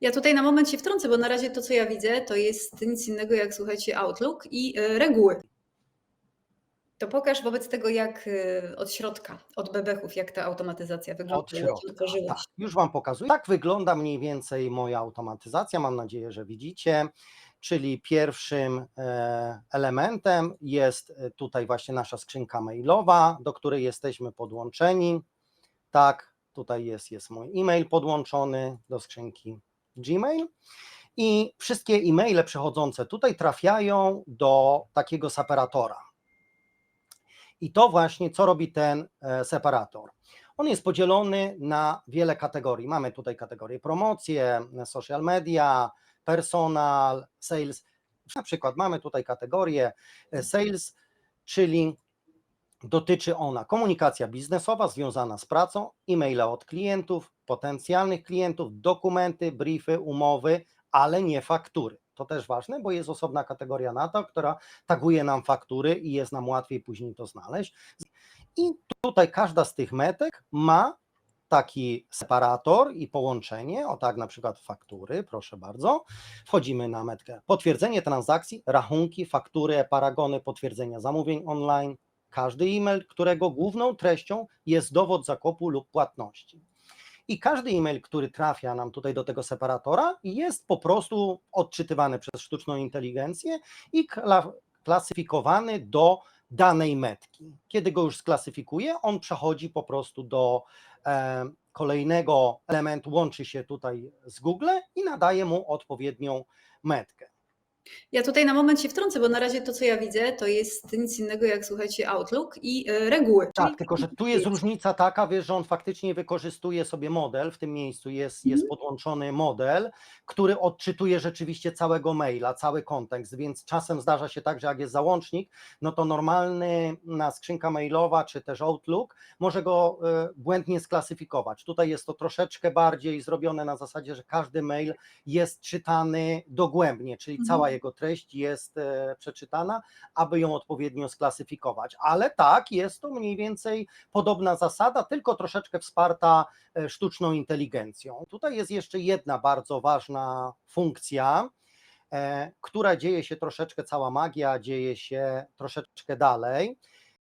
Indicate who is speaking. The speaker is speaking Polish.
Speaker 1: Ja tutaj na moment się wtrącę, bo na razie to, co ja widzę, to jest nic innego jak, słuchajcie, Outlook i e, reguły. To pokaż wobec tego, jak e, od środka, od bebechów, jak ta automatyzacja wygląda.
Speaker 2: Od środka. Tak, już Wam pokazuję. Tak wygląda mniej więcej moja automatyzacja. Mam nadzieję, że widzicie. Czyli pierwszym e, elementem jest tutaj właśnie nasza skrzynka mailowa, do której jesteśmy podłączeni. Tak, tutaj jest, jest mój e-mail podłączony do skrzynki Gmail. I wszystkie e-maile przechodzące tutaj trafiają do takiego separatora. I to właśnie, co robi ten e, separator. On jest podzielony na wiele kategorii. Mamy tutaj kategorię promocje, social media, personal, sales. Na przykład mamy tutaj kategorię e, sales, czyli dotyczy ona komunikacja biznesowa związana z pracą, e-maile od klientów, potencjalnych klientów, dokumenty, briefy, umowy, ale nie faktury. To też ważne, bo jest osobna kategoria na to, która taguje nam faktury i jest nam łatwiej później to znaleźć. I tutaj każda z tych metek ma taki separator i połączenie, o tak na przykład faktury, proszę bardzo. Wchodzimy na metkę potwierdzenie transakcji, rachunki, faktury, paragony, potwierdzenia zamówień online, każdy e-mail, którego główną treścią jest dowód zakupu lub płatności. I każdy e-mail, który trafia nam tutaj do tego separatora, jest po prostu odczytywany przez sztuczną inteligencję i kla- klasyfikowany do danej metki. Kiedy go już sklasyfikuje, on przechodzi po prostu do e, kolejnego elementu, łączy się tutaj z Google i nadaje mu odpowiednią metkę.
Speaker 1: Ja tutaj na moment się wtrącę, bo na razie to, co ja widzę, to jest nic innego jak, słuchajcie, Outlook i e, reguły.
Speaker 2: Tak, tylko że tu jest różnica taka, wiesz, że on faktycznie wykorzystuje sobie model, w tym miejscu jest, jest podłączony model, który odczytuje rzeczywiście całego maila, cały kontekst, więc czasem zdarza się tak, że jak jest załącznik, no to normalny na skrzynka mailowa czy też Outlook może go e, błędnie sklasyfikować. Tutaj jest to troszeczkę bardziej zrobione na zasadzie, że każdy mail jest czytany dogłębnie, czyli
Speaker 1: Mhm.
Speaker 2: cała jego treść jest e, przeczytana, aby ją odpowiednio sklasyfikować. Ale tak, jest to mniej więcej podobna zasada, tylko troszeczkę wsparta e, sztuczną inteligencją. Tutaj jest jeszcze jedna bardzo ważna funkcja, e, która dzieje się troszeczkę, cała magia dzieje się troszeczkę dalej.